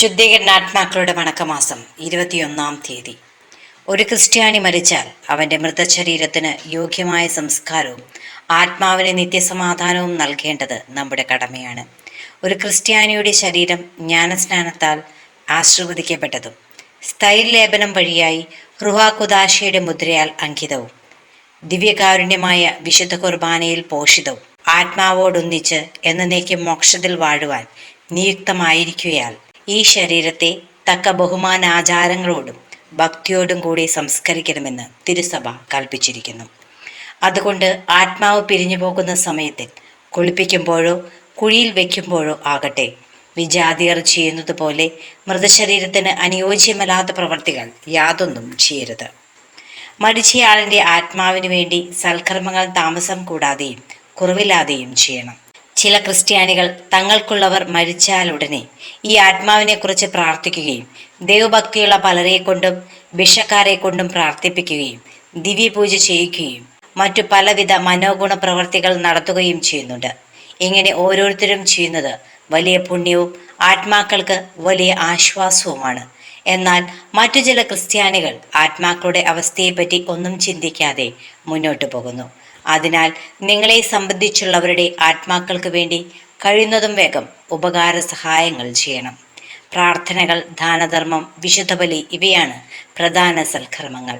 ശുദ്ധീകരണാത്മാക്കളുടെ വണക്കമാസം ഇരുപത്തിയൊന്നാം തീയതി. ഒരു ക്രിസ്ത്യാനി മരിച്ചാൽ അവന്റെ മൃതശരീരത്തിന് യോഗ്യമായ സംസ്കാരവും ആത്മാവിന് നിത്യസമാധാനവും നൽകേണ്ടത് നമ്മുടെ കടമയാണ്. ഒരു ക്രിസ്ത്യാനിയുടെ ശരീരം ജ്ഞാനസ്നാനത്താൽ ആശീർവദിക്കപ്പെട്ടതും സ്ഥൈര്യലേപനം വഴിയായി റുഹാകുദാശയുടെ മുദ്രയാൽ അങ്കിതവും ദിവ്യകാരുണ്യമായ വിശുദ്ധ കുർബാനയിൽ പോഷിതവും ആത്മാവോടൊന്നിച്ച് എന്നേക്കും മോക്ഷത്തിൽ വാഴുവാൻ നിയുക്തമായിരിക്കുകയാൽ ഈ ശരീരത്തെ തക്ക ബഹുമാനാചാരങ്ങളോടും ഭക്തിയോടും കൂടി സംസ്കരിക്കണമെന്ന് തിരുസഭ കൽപ്പിച്ചിരിക്കുന്നു. അതുകൊണ്ട് ആത്മാവ് പിരിഞ്ഞു പോകുന്ന സമയത്തിൽ കുളിപ്പിക്കുമ്പോഴോ കുഴിയിൽ വയ്ക്കുമ്പോഴോ ആകട്ടെ വിജാതിയർ ചെയ്യുന്നത് പോലെ മൃതശരീരത്തിന് അനുയോജ്യമല്ലാത്ത പ്രവർത്തികൾ യാതൊന്നും ചെയ്യരുത്. മരിച്ചയാളിന്റെ ആത്മാവിന് വേണ്ടി സൽക്കർമ്മങ്ങൾ താമസം കൂടാതെയും കുറവില്ലാതെയും ചെയ്യണം. ചില ക്രിസ്ത്യാനികൾ തങ്ങൾക്കുള്ളവർ മരിച്ചാലുടനെ ഈ ആത്മാവിനെക്കുറിച്ച് പ്രാർത്ഥിക്കുകയും ദൈവഭക്തിയുള്ള പലരെ കൊണ്ടും ബിഷക്കാരെ കൊണ്ടും പ്രാർത്ഥിപ്പിക്കുകയും ദിവ്യപൂജ ചെയ്യിക്കുകയും മറ്റു പലവിധ മനോഗുണ പ്രവർത്തികൾ നടത്തുകയും ചെയ്യുന്നുണ്ട്. ഇങ്ങനെ ഓരോരുത്തരും ചെയ്യുന്നത് വലിയ പുണ്യവും ആത്മാക്കൾക്ക് വലിയ ആശ്വാസവുമാണ്. എന്നാൽ മറ്റു ചില ക്രിസ്ത്യാനികൾ ആത്മാക്കളുടെ അവസ്ഥയെപ്പറ്റി ഒന്നും ചിന്തിക്കാതെ മുന്നോട്ടു പോകുന്നു. അതിനാൽ നിങ്ങളെ സംബന്ധിച്ചുള്ളവരുടെ ആത്മാക്കൾക്ക് വേണ്ടി കഴിയുന്നതും വേഗം ഉപകാര സഹായങ്ങൾ ചെയ്യണം. പ്രാർത്ഥനകൾ ദാനധർമ്മം വിശുദ്ധബലി ഇവയാണ് പ്രധാന സൽക്കർമ്മങ്ങൾ.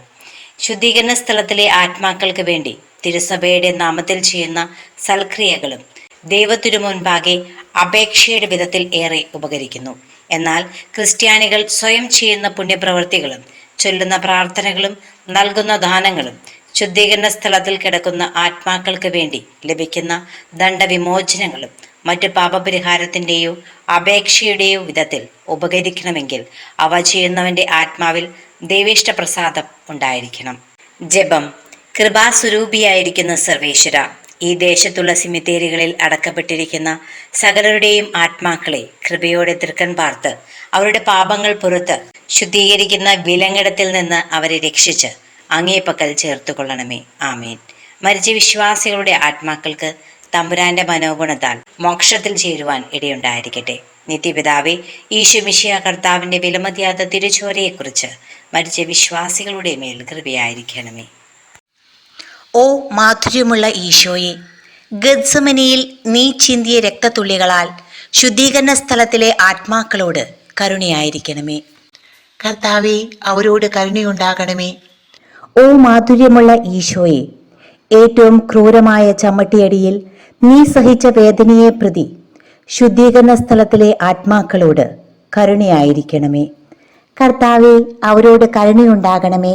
ശുദ്ധീകരണ സ്ഥലത്തിലെ ആത്മാക്കൾക്ക് വേണ്ടി തിരുസഭയുടെ നാമത്തിൽ ചെയ്യുന്ന സൽക്രിയകളും ദൈവത്തിനു മുൻപാകെ അപേക്ഷയുടെ വിധത്തിൽ ഏറെ ഉപകരിക്കുന്നു. എന്നാൽ ക്രിസ്ത്യാനികൾ സ്വയം ചെയ്യുന്ന പുണ്യപ്രവൃത്തികളും ചൊല്ലുന്ന പ്രാർത്ഥനകളും നൽകുന്ന ദാനങ്ങളും ശുദ്ധീകരണ സ്ഥലത്തിൽ കിടക്കുന്ന ആത്മാക്കൾക്ക് വേണ്ടി ലഭിക്കുന്ന ദണ്ഡവിമോചനങ്ങളും മറ്റ് പാപപരിഹാരത്തിന്റെയോ അപേക്ഷയുടെയോ വിധത്തിൽ ഉപകരിക്കണമെങ്കിൽ അവ ചെയ്യുന്നവന്റെ ആത്മാവിൽ ദൈവേഷ്ട പ്രസാദം ഉണ്ടായിരിക്കണം. ജപം കൃപാസ്വരൂപിയായിരിക്കുന്ന സർവേശ്വര. ഈ ദേശത്തുള്ള സിമിത്തേരികളിൽ അടക്കപ്പെട്ടിരിക്കുന്ന സകലരുടെയും ആത്മാക്കളെ കൃപയോടെ തൃക്കൻ പാർത്ത് അവരുടെ പാപങ്ങൾ പുറത്ത് ശുദ്ധീകരിക്കുന്ന വിലങ്ങിടത്തിൽ നിന്ന് അവരെ രക്ഷിച്ച് അങ്ങേപ്പക്കൽ ചേർത്തുകൊള്ളണമേ. ആമീൻ. മരിച്ച വിശ്വാസികളുടെ ആത്മാക്കൾക്ക് തമ്പുരാന്റെ മനോഗുണത്താൽ മോക്ഷത്തിൽ ചേരുവാൻ ഇടയുണ്ടായിരിക്കട്ടെ. നിത്യപിതാവേ ഈശോമിഷിയ കർത്താവിന്റെ വിലമതിയാത്ത തിരുച്ചോരയെക്കുറിച്ച് മരിച്ച വിശ്വാസികളുടെ മേൽ കൃപയായിരിക്കണമേ. ഓ മാധുര്യമുള്ള ഈശോയെ ഗദ്സമനിയിൽ നീ ചിന്തിയ രക്തത്തുള്ളികളാൽ ശുദ്ധീകരണ സ്ഥലത്തിലെ ആത്മാക്കളോട് കരുണയായിരിക്കണമേ. കർത്താവെ അവരോട് കരുണയുണ്ടാകണമേ. ഓ മാധുര്യമുള്ള ഈശോയെ ഏറ്റവും ക്രൂരമായ ചമ്മട്ടിയടിയിൽ നീ സഹിച്ച വേദനയെ പ്രതി ശുദ്ധീകരണ സ്ഥലത്തിലെ ആത്മാക്കളോട് കരുണയായിരിക്കണമേ. കർത്താവെ അവരോട് കരുണയുണ്ടാകണമേ.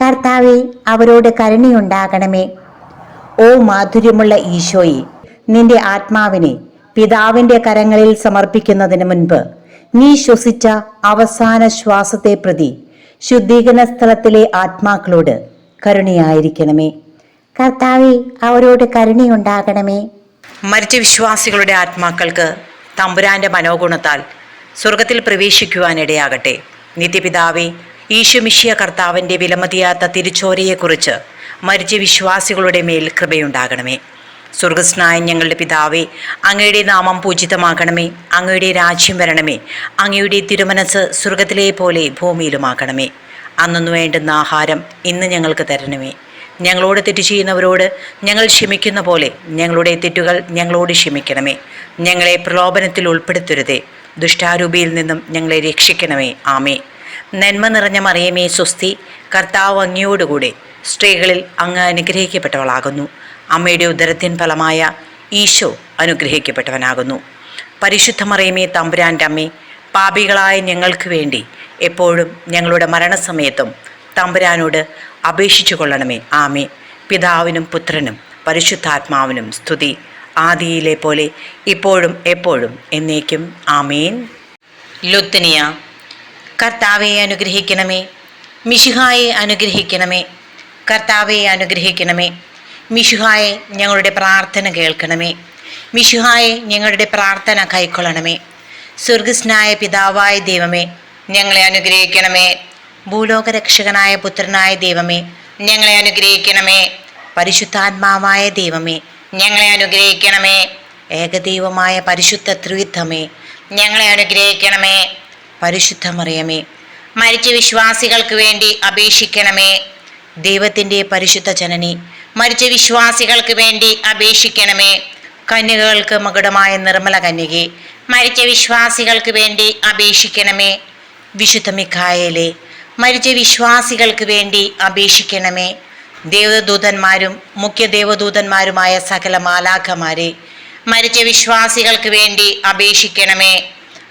കർത്താവെ അവരോട് കരുണയുണ്ടാകണമേ. ഓ മാധുര്യമുള്ള ഈശോയെ നിന്റെ ആത്മാവിനെ പിതാവിന്റെ കരങ്ങളിൽ സമർപ്പിക്കുന്നതിന് മുൻപ് നീ ശ്വസിച്ച അവസാന ശ്വാസത്തെ പ്രതി ശുദ്ധീകരണ സ്ഥലത്തിലെ ആത്മാക്കളോട് കരുണയായിരിക്കണമേ. കർത്താവെ അവരോട് കരുണയുണ്ടാകണമേ. മരിച്ച വിശ്വാസികളുടെ ആത്മാക്കൾക്ക് തമ്പുരാന്റെ മനോഗുണത്താൽ സ്വർഗത്തിൽ പ്രവേശിക്കുവാനിടയാകട്ടെ. നിത്യപിതാവേ ഈശോമിഷിയ കർത്താവിന്റെ വിലമതിയാത്ത തിരിച്ചോരയെക്കുറിച്ച് മരിച്ച വിശ്വാസികളുടെ മേൽ കൃപയുണ്ടാകണമേ. സ്വർഗസ്നായ ഞങ്ങളുടെ പിതാവേ അങ്ങയുടെ നാമം പൂജിതമാകണമേ അങ്ങയുടെ രാജ്യം വരണമേ അങ്ങയുടെ തിരുമനസ് സ്വർഗത്തിലെ പോലെ ഭൂമിയിലുമാകണമേ. അന്നു വേണ്ടുന്ന ആഹാരം ഇന്ന് ഞങ്ങൾക്ക് തരണമേ. ഞങ്ങളോട് തെറ്റ് ചെയ്യുന്നവരോട് ഞങ്ങൾ ക്ഷമിക്കുന്ന പോലെ ഞങ്ങളുടെ തെറ്റുകൾ ഞങ്ങളോട് ക്ഷമിക്കണമേ. ഞങ്ങളെ പ്രലോഭനത്തിൽ ഉൾപ്പെടുത്തരുതേ. ദുഷ്ടാരൂപിയിൽ നിന്നും ഞങ്ങളെ രക്ഷിക്കണമേ. ആമേ നന്മ നിറഞ്ഞ മറിയമേ സ്വസ്തി കർത്താവ് അങ്ങയോടുകൂടെ സ്ത്രീകളിൽ അങ്ങ് അനുഗ്രഹിക്കപ്പെട്ടവളാകുന്നു. അമ്മയുടെ ഉദരത്തിൻ ഫലമായ ഈശോ അനുഗ്രഹിക്കപ്പെട്ടവനാകുന്നു. പരിശുദ്ധ മറിയമേ തമ്പുരാന്റെ അമ്മേ പാപികളായ ഞങ്ങൾക്ക് വേണ്ടി എപ്പോഴും ഞങ്ങളുടെ മരണസമയത്തും തമ്പുരാനോട് അപേക്ഷിച്ചു കൊള്ളണമേ. ആമേ പിതാവിനും പുത്രനും പരിശുദ്ധാത്മാവിനും സ്തുതി. ആദിയിലെ പോലെ ഇപ്പോഴും എപ്പോഴും എന്നേക്കും. ആമേൻ. ലുത്തനിയ കർത്താവെ അനുഗ്രഹിക്കണമേ. മിശിഹായെ അനുഗ്രഹിക്കണമേ. കർത്താവെ അനുഗ്രഹിക്കണമേ. മിഷുഹായെ ഞങ്ങളുടെ പ്രാർത്ഥന കേൾക്കണമേ. മിഷുഹായെ ഞങ്ങളുടെ പ്രാർത്ഥന കൈക്കൊള്ളണമേ. സ്വർഗസ്നായ പിതാവായ ദൈവമേ ഞങ്ങളെ അനുഗ്രഹിക്കണമേ. ഭൂലോകരക്ഷകനായ പുത്രനായ ദൈവമേ ഞങ്ങളെ അനുഗ്രഹിക്കണമേ. പരിശുദ്ധാത്മാവായ ദൈവമേ ഞങ്ങളെ അനുഗ്രഹിക്കണമേ. ഏകദൈവമായ പരിശുദ്ധ ത്രിവിധമേ ഞങ്ങളെ അനുഗ്രഹിക്കണമേ. പരിശുദ്ധമറിയമേ മരിച്ച വിശ്വാസികൾക്ക് വേണ്ടി അപേക്ഷിക്കണമേ. ദൈവത്തിന്റെ പരിശുദ്ധ ജനനി മരിച്ച വിശ്വാസികൾക്ക് വേണ്ടി അപേക്ഷിക്കണമേ. കന്യകകൾക്ക് മകുടമായ നിർമ്മല കന്യകെ മരിച്ച വിശ്വാസികൾക്ക് വേണ്ടി അപേക്ഷിക്കണമേ. വിശുദ്ധ മിഖായേലെ മരിച്ച വിശ്വാസികൾക്ക് വേണ്ടി അപേക്ഷിക്കണമേ. ദേവദൂതന്മാരും മുഖ്യ ദേവദൂതന്മാരുമായ സകല മാലാഖമാരെ മരിച്ച വിശ്വാസികൾക്ക് വേണ്ടി അപേക്ഷിക്കണമേ.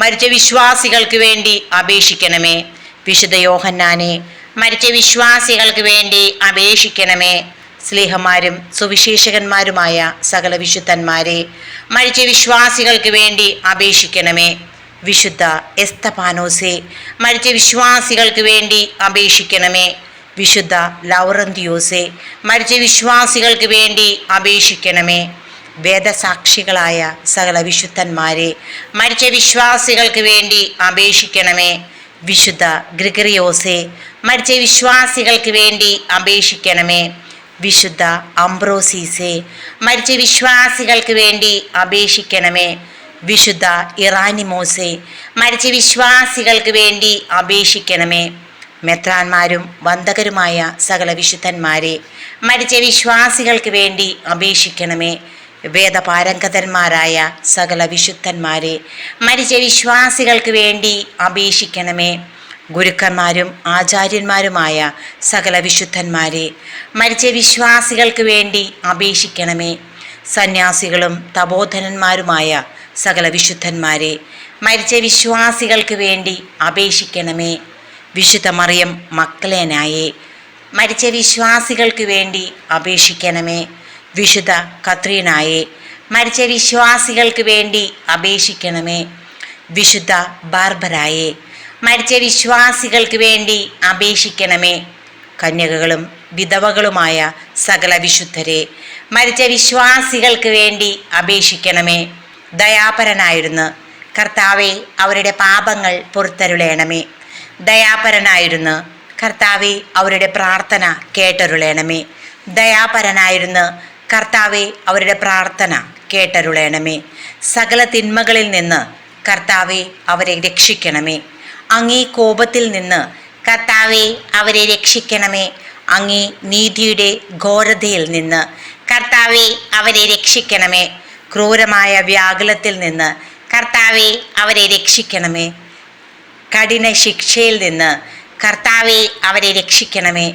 മരിച്ച വിശ്വാസികൾക്ക് വേണ്ടി അപേക്ഷിക്കണമേ. വിശുദ്ധ യോഹന്നാനെ മരിച്ച വിശ്വാസികൾക്ക് വേണ്ടി അപേക്ഷിക്കണമേ. സ്ലേഹമാരും സുവിശേഷകന്മാരുമായ സകല വിശുദ്ധന്മാരെ മരിച്ച വിശ്വാസികൾക്ക് വേണ്ടി അപേക്ഷിക്കണമേ. വിശുദ്ധ എസ്തപാനോസെ മരിച്ച വിശ്വാസികൾക്ക് വേണ്ടി അപേക്ഷിക്കണമേ. വിശുദ്ധ ലൗറന്തിയോസെ മരിച്ച വിശ്വാസികൾക്ക് വേണ്ടി അപേക്ഷിക്കണമേ. വേദസാക്ഷികളായ സകല വിശുദ്ധന്മാരെ മരിച്ച വിശ്വാസികൾക്ക് വേണ്ടി അപേക്ഷിക്കണമേ. വിശുദ്ധ ഗ്രിഗറിയോസെ മരിച്ച വിശ്വാസികൾക്ക് വേണ്ടി അപേക്ഷിക്കണമേ. വിശുദ്ധ അംബ്രോസീസെ മരിച്ച വിശ്വാസികൾക്ക് വേണ്ടി അപേക്ഷിക്കണമേ. വിശുദ്ധ ഇറാനിമോസെ മരിച്ച വിശ്വാസികൾക്ക് വേണ്ടി അപേക്ഷിക്കണമേ. മെത്രാന്മാരും വന്ദകരുമായ സകല വിശുദ്ധന്മാരെ മരിച്ച വിശ്വാസികൾക്ക് വേണ്ടി അപേക്ഷിക്കണമേ. വേദപാരംഗതന്മാരായ സകല വിശുദ്ധന്മാരെ മരിച്ച വിശ്വാസികൾക്ക് വേണ്ടി അപേക്ഷിക്കണമേ. ഗുരുക്കന്മാരും ആചാര്യന്മാരുമായ സകല വിശുദ്ധന്മാരെ മരിച്ച വിശ്വാസികൾക്ക് വേണ്ടി അപേക്ഷിക്കണമേ. സന്യാസികളും തപോധനന്മാരുമായ സകല വിശുദ്ധന്മാരെ മരിച്ച വിശ്വാസികൾക്ക് വേണ്ടി അപേക്ഷിക്കണമേ. വിശുദ്ധ മറിയം മക്കളേനായേ മരിച്ച വിശ്വാസികൾക്ക് വേണ്ടി അപേക്ഷിക്കണമേ. വിശുദ്ധ കത്രീനായെ മരിച്ച വിശ്വാസികൾക്ക് വേണ്ടി അപേക്ഷിക്കണമേ. വിശുദ്ധ ബാർബരായെ മരിച്ച വിശ്വാസികൾക്ക് വേണ്ടി അപേക്ഷിക്കണമേ. കന്യകകളും വിധവകളുമായ സകല വിശുദ്ധരെ മരിച്ച വിശ്വാസികൾക്ക് വേണ്ടി അപേക്ഷിക്കണമേ. ദയാപരനായിരുന്നു കർത്താവെ അവരുടെ പാപങ്ങൾ പുറത്തരുളേണമേ. ദയാപരനായിരുന്നു കർത്താവെ അവരുടെ പ്രാർത്ഥന കേട്ടരുളേണമേ. ദയാപരനായിരുന്നു കർത്താവെ അവരുടെ പ്രാർത്ഥന കേട്ടരുളയണമേ സകല തിന്മകളിൽ നിന്ന് കർത്താവെ അവരെ രക്ഷിക്കണമേ. അങ്ങേ കോപത്തിൽ നിന്ന് കർത്താവെ അവരെ രക്ഷിക്കണമേ. അങ്ങേ നീതിയുടെ ഘോരതയിൽ നിന്ന് കർത്താവെ അവരെ രക്ഷിക്കണമേ. ക്രൂരമായ വ്യാകുലത്തിൽ നിന്ന് കർത്താവെ അവരെ രക്ഷിക്കണമേ. കഠിന ശിക്ഷയിൽ നിന്ന് കർത്താവെ അവരെ രക്ഷിക്കണമേ.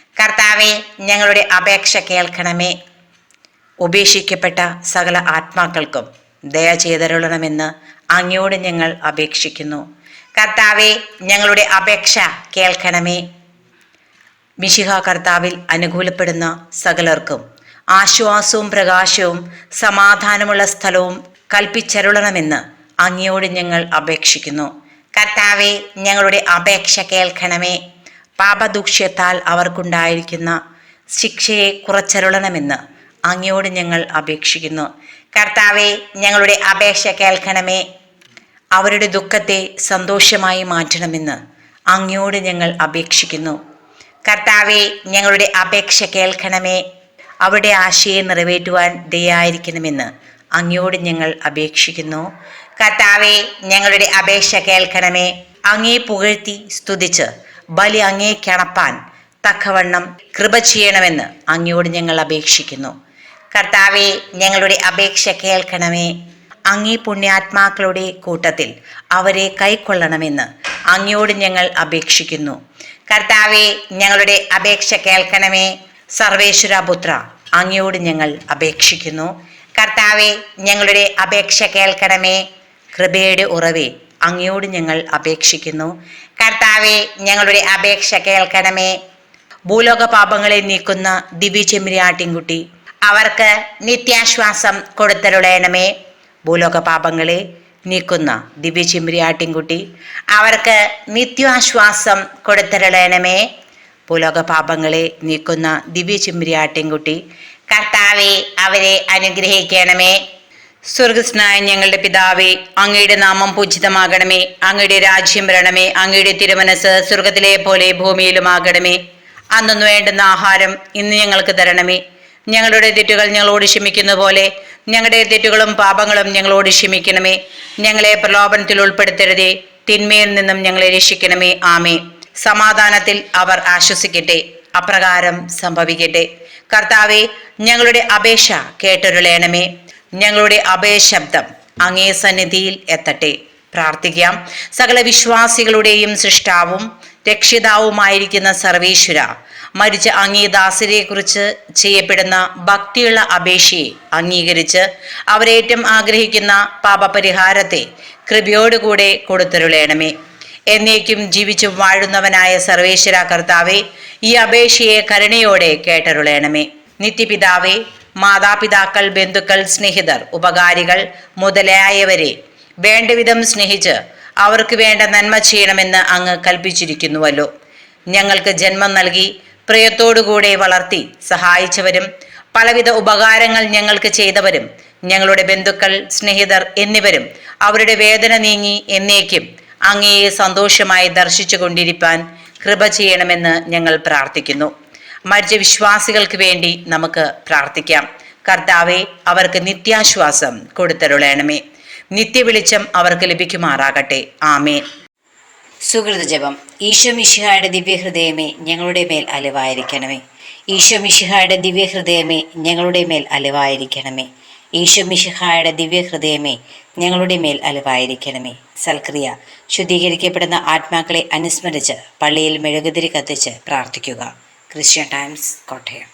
കർത്താവെ ഞങ്ങളുടെ അപേക്ഷ കേൾക്കണമേ. ഉപേക്ഷിക്കപ്പെട്ട സകല ആത്മാക്കൾക്കും ദയ ചെയ്തരുളണമെന്ന് അങ്ങയോട് ഞങ്ങൾ അപേക്ഷിക്കുന്നു. കർത്താവെ ഞങ്ങളുടെ അപേക്ഷ കേൾക്കണമേ. മിശിഹ കർത്താവിൽ അനുകൂലപ്പെടുന്ന സകലർക്കും ആശ്വാസവും പ്രകാശവും സമാധാനമുള്ള സ്ഥലവും കൽപ്പിച്ചരുളണമെന്ന് അങ്ങയോട് ഞങ്ങൾ അപേക്ഷിക്കുന്നു. കർത്താവെ ഞങ്ങളുടെ അപേക്ഷ കേൾക്കണമേ. പാപദൂക്ഷ്യത്താൽ അവർക്കുണ്ടായിരിക്കുന്ന ശിക്ഷയെ കുറച്ചരുളണമെന്ന് അങ്ങയോട് ഞങ്ങൾ അപേക്ഷിക്കുന്നു. കർത്താവെ ഞങ്ങളുടെ അപേക്ഷ കേൾക്കണമേ. അവരുടെ ദുഃഖത്തെ സന്തോഷമായി മാറ്റണമെന്ന് അങ്ങയോട് ഞങ്ങൾ അപേക്ഷിക്കുന്നു. കർത്താവെ ഞങ്ങളുടെ അപേക്ഷ കേൾക്കണമേ. അവരുടെ ആശയെ നിറവേറ്റുവാൻ ദയായിരിക്കണമെന്ന് അങ്ങയോട് ഞങ്ങൾ അപേക്ഷിക്കുന്നു. കർത്താവെ ഞങ്ങളുടെ അപേക്ഷ കേൾക്കണമേ. അങ്ങേ പുകഴ്ത്തി സ്തുതിച്ച് ബലി അങ്ങേ കിണപ്പാൻ തക്കവണ്ണം കൃപ ചെയ്യണമെന്ന് അങ്ങയോട് ഞങ്ങൾ അപേക്ഷിക്കുന്നു. കർത്താവെ ഞങ്ങളുടെ അപേക്ഷ കേൾക്കണമേ. അങ്ങേ പുണ്യാത്മാക്കളുടെ കൂട്ടത്തിൽ അവരെ കൈക്കൊള്ളണമെന്ന് അങ്ങയോട് ഞങ്ങൾ അപേക്ഷിക്കുന്നു. കർത്താവെ ഞങ്ങളുടെ അപേക്ഷ കേൾക്കണമേ. സർവേശ്വരപുത്ര അങ്ങയോട് ഞങ്ങൾ അപേക്ഷിക്കുന്നു. കർത്താവെ ഞങ്ങളുടെ അപേക്ഷ കേൾക്കണമേ. കൃപയുടെ ഉറവേ അങ്ങയോട് ഞങ്ങൾ അപേക്ഷിക്കുന്നു. കർത്താവെ ഞങ്ങളുടെ അപേക്ഷ കേൾക്കണമേ. ഭൂലോക പാപങ്ങളെ നീക്കുന്ന ദിവ്യ ചെമ്മിരിയാട്ടിൻകുട്ടി അവർക്ക് നിത്യാശ്വാസം കൊടുത്തരുളയണമേ ഭൂലോക പാപങ്ങളെ നീക്കുന്ന ദിവ്യ ചെമ്മിരിയാട്ടിൻകുട്ടി അവർക്ക് നിത്യാശ്വാസം കൊടുത്തരുളയണമേ ഭൂലോക പാപങ്ങളെ നീക്കുന്ന ദിവ്യ ചെമ്മിരിയാട്ടിൻകുട്ടി കർത്താവെ അവരെ അനുഗ്രഹിക്കണമേ. സ്വർഗസ്നായ ഞങ്ങളുടെ പിതാവേ അങ്ങയുടെ നാമം പൂജിതമാകണമേ അങ്ങയുടെ രാജ്യം വരണമേ അങ്ങയുടെ തിരുമനസ് സ്വർഗത്തിലെ പോലെ ഭൂമിയിലുമാകണമേ. അന്നൊന്നു വേണ്ടുന്ന ആഹാരം ഇന്ന് ഞങ്ങൾക്ക് തരണമേ. ഞങ്ങളുടെ തെറ്റുകൾ ഞങ്ങളോട് ക്ഷമിക്കുന്ന പോലെ ഞങ്ങളുടെ തെറ്റുകളും പാപങ്ങളും ഞങ്ങളോട് ക്ഷമിക്കണമേ. ഞങ്ങളെ പ്രലോഭനത്തിൽ ഉൾപ്പെടുത്തരുതേ തിന്മയിൽ നിന്നും ഞങ്ങളെ രക്ഷിക്കണമേ. ആമേ സമാധാനത്തിൽ അവർ ആശ്വസിക്കട്ടെ അപ്രകാരം സംഭവിക്കട്ടെ. കർത്താവെ ഞങ്ങളുടെ അപേക്ഷ കേട്ടൊരുളയണമേ ഞങ്ങളുടെ അഭയശബ്ദം അങ്ങേ സന്നിധിയിൽ എത്തട്ടെ. പ്രാർത്ഥിക്കാം. സകല വിശ്വാസികളുടെയും സൃഷ്ടാവും രക്ഷിതാവുമായിരിക്കുന്ന സർവേശ്വര മരിച്ച അങ്ങേ ദാസരെക്കുറിച്ച് ചെയ്യപ്പെടുന്ന ഭക്തിയുള്ള അപേക്ഷയെ അംഗീകരിച്ച് അവരേറ്റം ആഗ്രഹിക്കുന്ന പാപപരിഹാരത്തെ കൃപയോടുകൂടെ കൊടുത്തരുളേണമേ. എന്നേക്കും ജീവിച്ചു വാഴുന്നവനായ സർവേശ്വര കർത്താവെ ഈ അപേക്ഷയെ കരുണയോടെ കേട്ടരുളയണമേ നിത്യപിതാവേ മാതാപിതാക്കൾ ബന്ധുക്കൾ സ്നേഹിതർ ഉപകാരികൾ മുതലായവരെ വേണ്ടവിധം സ്നേഹിച്ച് അവർക്ക് വേണ്ട നന്മ ചെയ്യണമെന്ന് അങ്ങ് കൽപ്പിച്ചിരിക്കുന്നുവല്ലോ. ഞങ്ങൾക്ക് ജന്മം നൽകി പ്രിയത്തോടുകൂടെ വളർത്തി സഹായിച്ചവരും പലവിധ ഉപകാരങ്ങൾ ഞങ്ങൾക്ക് ചെയ്തവരും ഞങ്ങളുടെ ബന്ധുക്കൾ സ്നേഹിതർ എന്നിവരും അവരുടെ വേദന നീങ്ങി എന്നേക്കും അങ്ങയെ സന്തോഷമായി ദർശിച്ചു കൊണ്ടിരിപ്പാൻ കൃപ ചെയ്യണമെന്ന് ഞങ്ങൾ പ്രാർത്ഥിക്കുന്നു. മരിച്ച വിശ്വാസികൾക്ക് വേണ്ടി നമുക്ക് പ്രാർത്ഥിക്കാം. കർത്താവെ അവർക്ക് നിത്യാശ്വാസം കൊടുത്തരുളയണമേ നിത്യവെളിച്ചം അവർക്ക് ലഭിക്കുമാറാകട്ടെ. ആമേ സുഹൃത ജപം. ഈശോ മിശിഹായുടെ ദിവ്യഹൃദയമേ ഞങ്ങളുടെ മേൽ അലിവായിരിക്കണമേ. ഈശോ മിശിഹായുടെ ദിവ്യഹൃദയമേ ഞങ്ങളുടെ മേൽ അലിവായിരിക്കണമേ. ഈശോ മിശിഹായുടെ ദിവ്യഹൃദയമേ ഞങ്ങളുടെ മേൽ അലിവായിരിക്കണമേ. സൽക്രിയ. ശുദ്ധീകരിക്കപ്പെടുന്ന ആത്മാക്കളെ അനുസ്മരിച്ച് പള്ളിയിൽ മെഴുകുതിരി കത്തിച്ച് പ്രാർത്ഥിക്കുക. Christian times Kottayam